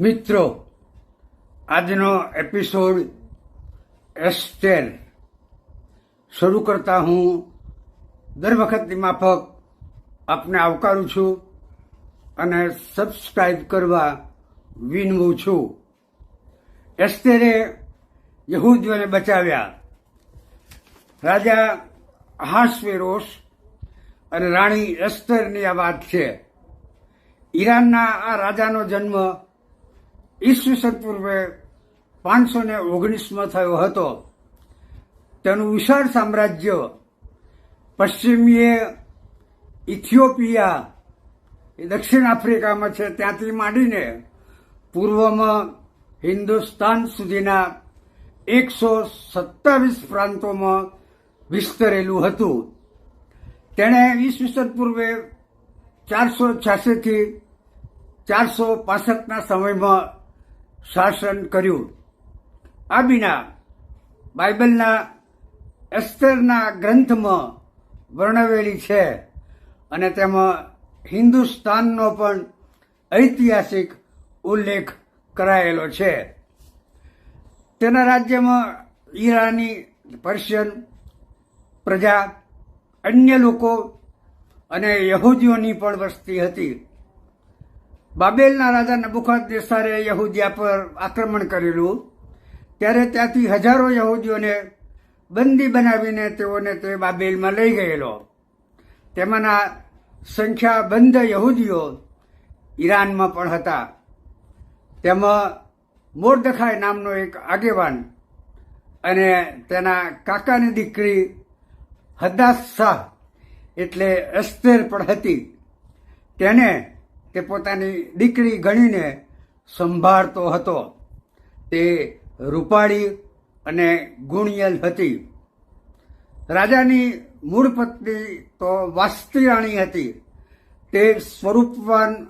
મિત્રો, આજનો એપિસોડ એસ્ટેર શરૂ કરતા હું દર વખતની માફક આપને આવકારું છું અને સબસ્ક્રાઈબ કરવા વિનવું છું. એસ્ટેરે યહૂદીઓને બચાવ્યા. રાજા હાસવેરોસ અને રાણી એસ્તરની આ વાત છે. ઈરાનના આ રાજાનો જન્મ ઈસવીસન પૂર્વે પાંચસો ને ઓગણીસમાં થયો હતો. તેનું વિશાળ સામ્રાજ્ય પશ્ચિમીય ઇથિયોપિયા દક્ષિણ આફ્રિકામાં છે, ત્યાંથી માંડીને પૂર્વમાં હિન્દુસ્તાન સુધીના એકસો સત્તાવીસ પ્રાંતોમાં વિસ્તરેલું હતું. તેણે ઈસવીસન પૂર્વે ચારસો છ્યાસીથી ચારસો પાસઠના સમયમાં શાસન કર્યું. આ વિના બાઇબલના એસ્તરના ગ્રંથમાં વર્ણવેલી છે અને તેમાં હિન્દુસ્તાનનો પણ ઐતિહાસિક ઉલ્લેખ કરાયેલો છે. તેના રાજ્યમાં ઈરાની, પર્શિયન પ્રજા, અન્ય લોકો અને યહૂદીઓની પણ વસ્તી હતી. બાબેલના રાજા નબુખાત દેસારે યહૂદિયા પર આક્રમણ કરેલું. ત્યારે ત્યાંથી હજારો યહૂદીઓને બંદી બનાવીને તેઓને તે બાબેલમાં લઈ ગયેલો. તેમાંના સંખ્યાબંધ યહૂદીઓ ઈરાનમાં પણ હતા. તેમાં મોરદખાય નામનો એક આગેવાન અને તેના કાકાની દીકરી હદાસ શાહ એટલે અસ્તેર પણ હતી. તેને તે પોતાની દીકરી ગણીને સંભાળતો હતો. તે રૂપાળી અને ગુણિયલ હતી. રાજાની મૂળ પત્ની તો વાસ્તી હતી. તે સ્વરૂપવાન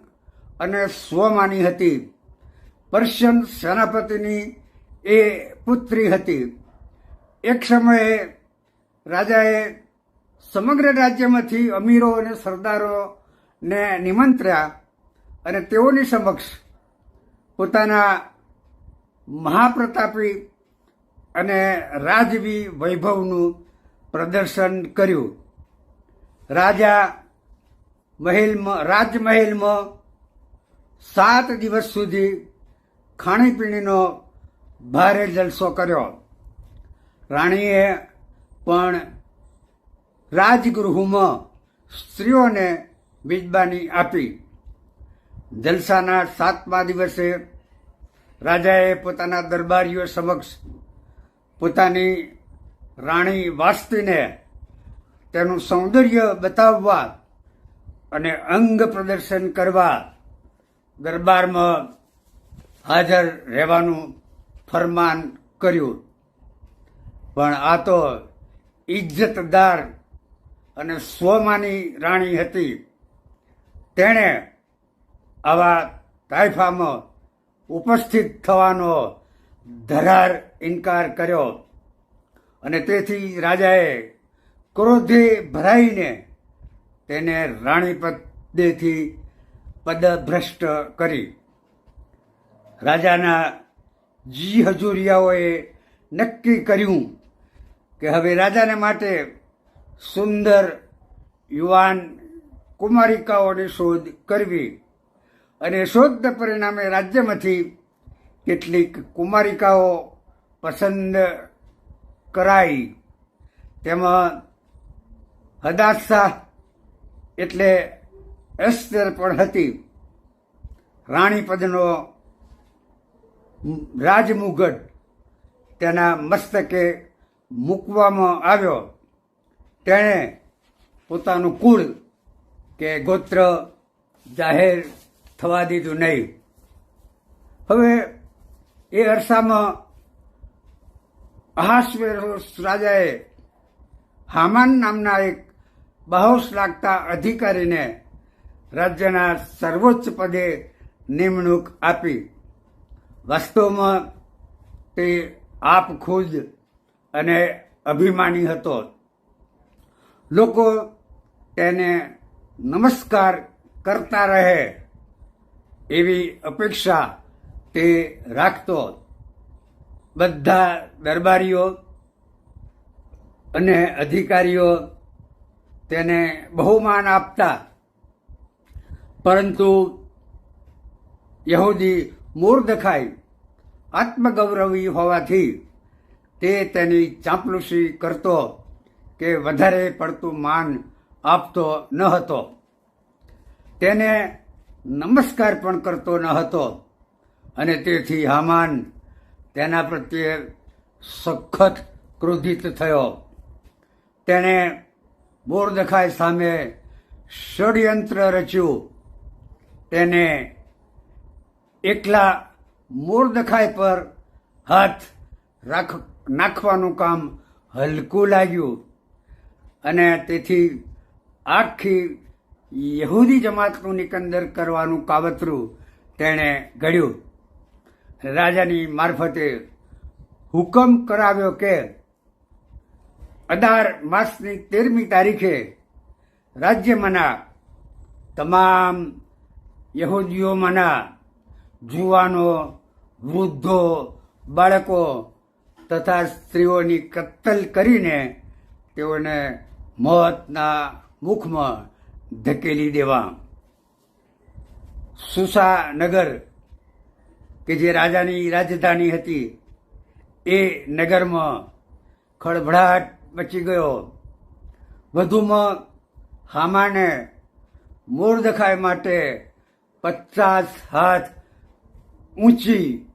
અને સ્વમાની હતી. પર્શિયન સેનાપતિની એ પુત્રી હતી. એક સમયે રાજાએ સમગ્ર રાજ્યમાંથી અમીરો અને સરદારોને નિમંત્ર્યા અને તેઓની સમક્ષ પોતાના મહાપ્રતાપી અને રાજવી વૈભવનું પ્રદર્શન કર્યું. રાજા મહેલમાં, રાજમહેલમાં સાત દિવસ સુધી ખાણીપીણીનો ભારે જલસો કર્યો. રાણીએ પણ રાજગૃહમાં સ્ત્રીઓને મિજબાની આપી. જલસાના સાતમા દિવસે રાજાએ પોતાના દરબારીઓ સમક્ષ પોતાની રાણી વાસ્તીને તેનું સૌંદર્ય બતાવવા અને અંગ પ્રદર્શન કરવા દરબારમાં હાજર રહેવાનું ફરમાન કર્યું. પણ આ તો ઇજ્જતદાર અને સ્વમાની રાણી હતી. તેણે આવા તાઇફામાં ઉપસ્થિત થવાનો ધરાર ઇનકાર કર્યો અને તેથી રાજાએ ક્રોધે ભરાઈને તેને રાણી પદેથી પદભ્રષ્ટ કરી. રાજાના જી હજુરિયાઓએ નક્કી કર્યું કે હવે રાજાને માટે સુંદર યુવાન કુમારિકાઓની શોધ કરવી. અને શોધ પરિણામે રાજ્યમાંથી કેટલીક કુમારિકાઓ પસંદ કરાઈ. તેમાં હદાસા એટલે એસ્તર પણ હતી. રાણી પદનો તેના મસ્તકે મૂકવામાં આવ્યો. તેણે પોતાનું કુળ કે ગોત્ર જાહેર થવા દીધું નહીં. હવે એ અરસામાં અહાસ્વેરોસ રાજાએ હામાન નામના એક બાહોશ લાગતા અધિકારીને રાજ્યના સર્વોચ્ચ પદે નિમણૂક આપી. વાસ્તવમાં તે આપ ખુદ અને અભિમાની હતો. લોકો તેને નમસ્કાર કરતા રહે. એવી અપેક્ષા તે રાખતો બધા દરબારીઓ અને અધિકારીઓ તેને બહુમાન આપતા. પરંતુ યહૂદી મૂર્ધખાઈ આત્મગૌરવી હોવાથી તે તેની ચાંપલુસી કરતો કે વધારે પડતું માન આપતો ન હતો. તેને નમસ્કાર પણ કરતો ન હતો. અને તેથી હામાન તેના પ્રત્યે સખત ક્રોધિત થયો. તેણે મોરદખાઈ સામે ષડયંત્ર રચ્યું. તેને એકલા મોરદખાઈ પર હાથ રાખ, નાખવાનું કામ હલકું લાગ્યું. અને તેથી આખી યહૂદી જમાતનું નિકંદર કરવાનું કાવતરું તેણે ઘડ્યું. રાજાની મારફતે હુકમ કરાવ્યો કે અઢાર માસની તેરમી તારીખે રાજ્યમાંના તમામ યહૂદીઓમાંના જુવાનો, વૃદ્ધો, બાળકો તથા સ્ત્રીઓની કત્તલ કરીને તેઓને મોતના મુખમાં ધકેલી દેવા. સુસાનગર, કે જે રાજાની રાજધાની હતી, એ નગરમાં ખળભળાટ મચી ગયો. વધુમાં હામાને મોરદખાય માટે પચાસ હાથ ઊંચી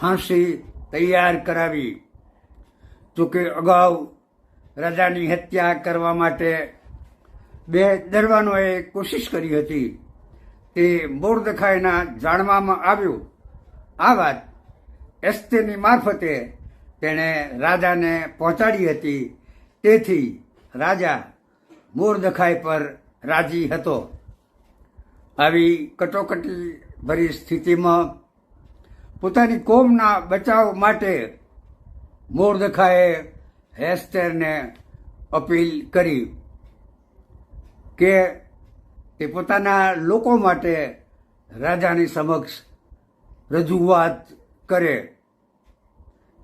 ફાંસી તૈયાર કરાવી. જોકે અગાઉ રાજાની હત્યા કરવા માટે બે દરવાનોએ કોશિશ કરી હતી તે મોરદખાઈના જાણવામાં આવ્યું. આ વાત એસ્તેની મારફતે તેણે રાજાને પહોંચાડી હતી. તેથી રાજા મોરદખાઈ પર રાજી હતો. આવી કટોકટી ભરી સ્થિતિમાં પોતાની કોમના બચાવ માટે મોરદખાએ હેસ્તેરને અપીલ કરી. કે તે પોતાના લોકો માટે રાજાની સમક્ષ રજૂઆત કરે.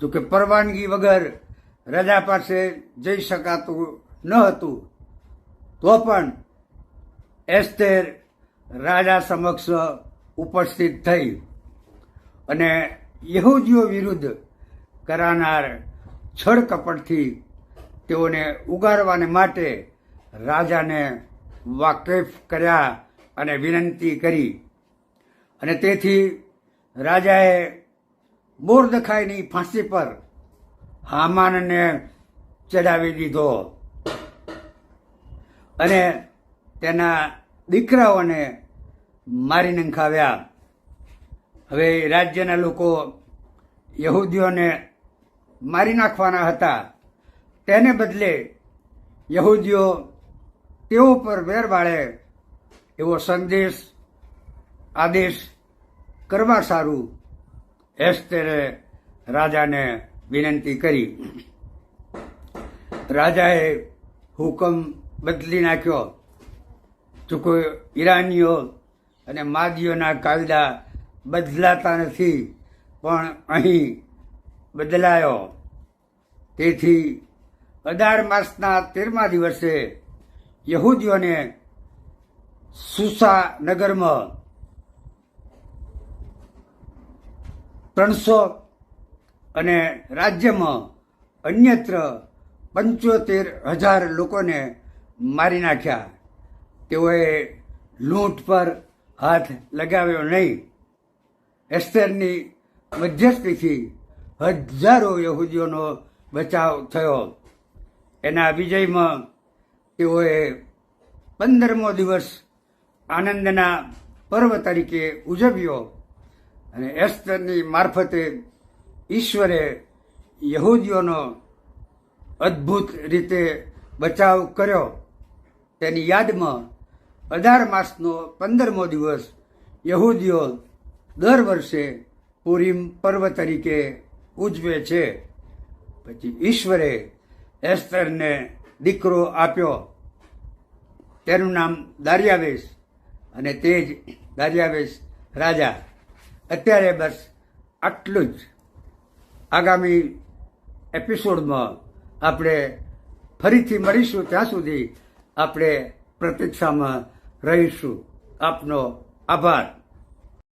જો કે પરવાનગી વગર રાજા પાસે જઈ શકાતું ન હતું, તો પણ એસ્તેર રાજા સમક્ષ ઉપસ્થિત થઈ અને યહૂદીઓ વિરુદ્ધ કરાનાર છળ કપટથી તેઓને ઉગારવાને માટે રાજાને વાકેફ કર્યા અને વિનંતી કરી. અને તેથી રાજાએ મોરદખાઈની ફાંસી પર હામાનને ચડાવી દીધો. અને તેના દીકરાઓને મારી નંખાવ્યા. હવે રાજ્યના લોકો યહૂદીઓને મારી નાખવાના હતા. તેને બદલે યહૂદીઓ તેઓ પર વેર વાળે એવો સંદેશ, આદેશ કરવા સારું એસ્તેરે રાજાને વિનંતી કરી. રાજાએ હુકમ બદલી નાખ્યો. ચૂકો ઈરાનીઓ અને માદીઓના કાયદા બદલાતા નથી, પણ અહીં બદલાયો. તેથી અઢાર માસના તેરમા દિવસે યહૂદીઓને સુસા નગરમાં ત્રણસો અને રાજ્યમાં અન્યત્ર પંચોતેર હજાર લોકોને મારી નાખ્યા. તેઓએ લૂંટ પર હાથ લગાવ્યો નહીં. એસ્તરની મધ્યસ્થીથી હજારો યહૂદીઓનો બચાવ થયો. એના વિજયમાં તેઓએ પંદરમો દિવસ આનંદના પર્વ તરીકે ઉજવ્યો અને એસ્તરની મારફતે ઈશ્વરે યહૂદીઓનો અદ્ભુત રીતે બચાવ કર્યો. તેની યાદમાં અઢાર માસનો પંદરમો દિવસ યહૂદીઓ દર વર્ષે પૂરીમ પર્વ તરીકે ઉજવે છે. પછી ઈશ્વરે એસ્તરને દીકરો આપ્યો. તેનું નામ દારિયાવેશ અને તે જ દારિયાવેશ રાજા. અત્યારે બસ આટલું જ. આગામી એપિસોડમાં આપણે ફરીથી મળીશું. ત્યાં સુધી આપણે પ્રતીક્ષામાં રહીશું. આપનો આભાર.